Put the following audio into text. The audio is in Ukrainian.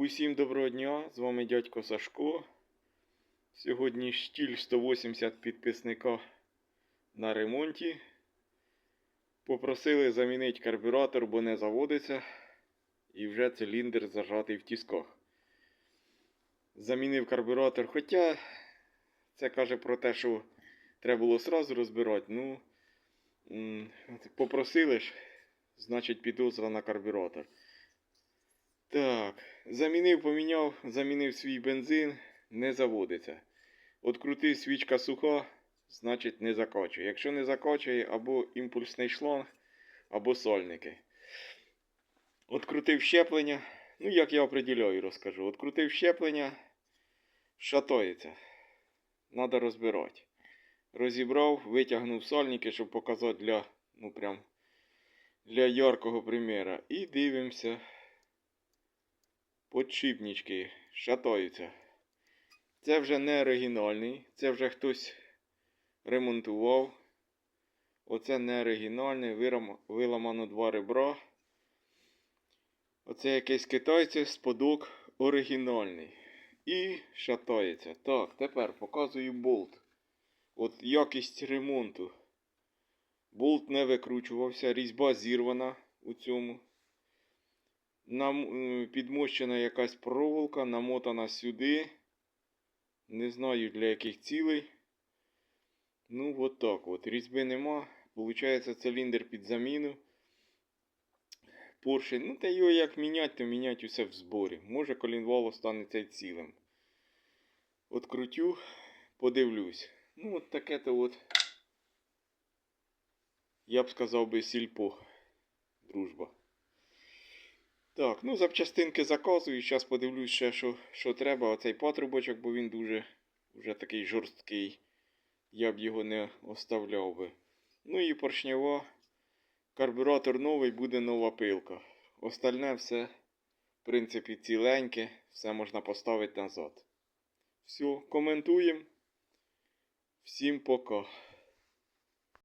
Усім доброго дня! З вами дядько Сашко. Сьогодні штіль 180 підписника на ремонті. Попросили замінити карбюратор, бо не заводиться. І вже циліндр зажатий в тісках. Замінив карбюратор, хоча це каже про те, що треба було сразу розбирати. Ну, попросили ж, значить підозра на карбюратор. Так, замінив, поміняв, замінив свій бензин, не заводиться. Открутив свічка суха, значить не закачує. Якщо не закачує, або імпульсний шланг, або сольники. Открутив щеплення. Ну, як я определяю, розкажу. Открутив щеплення, шатається. Надо розбирати. Розібрав, витягнув сольники, щоб показати для, ну прям, для яркого примера. І дивимося. Подшипнички шатаються. Це вже не оригінальний, це вже хтось ремонтував. Оце не оригінальний, виламано два ребра. Оце якийсь китайців сподок оригінальний. І шатається. Так, тепер показую болт. От якість ремонту. Болт не викручувався, різьба зірвана у цьому. Нам е, підмощена якась проволока, намотана сюди. Не знаю для яких цілей. Ну, от так от. Різьби нема. Получається циліндр під заміну. Поршень. Ну, та його як міняти, то міняти усе в зборі. Може колінвал останеться цілим. От крутю, подивлюсь. Ну, от таке то от. Я б сказав би сільпо. Дружба. Так, ну запчастинки заказую. Зараз подивлюсь ще, що, що треба. Оцей патрубочок, бо він дуже вже такий жорсткий. Я б його не оставляв би. Ну і поршнева. Карбюратор новий, буде нова пилка. Остальне все, в принципі, ціленьке. Все можна поставити назад. Все, коментуємо. Всім пока.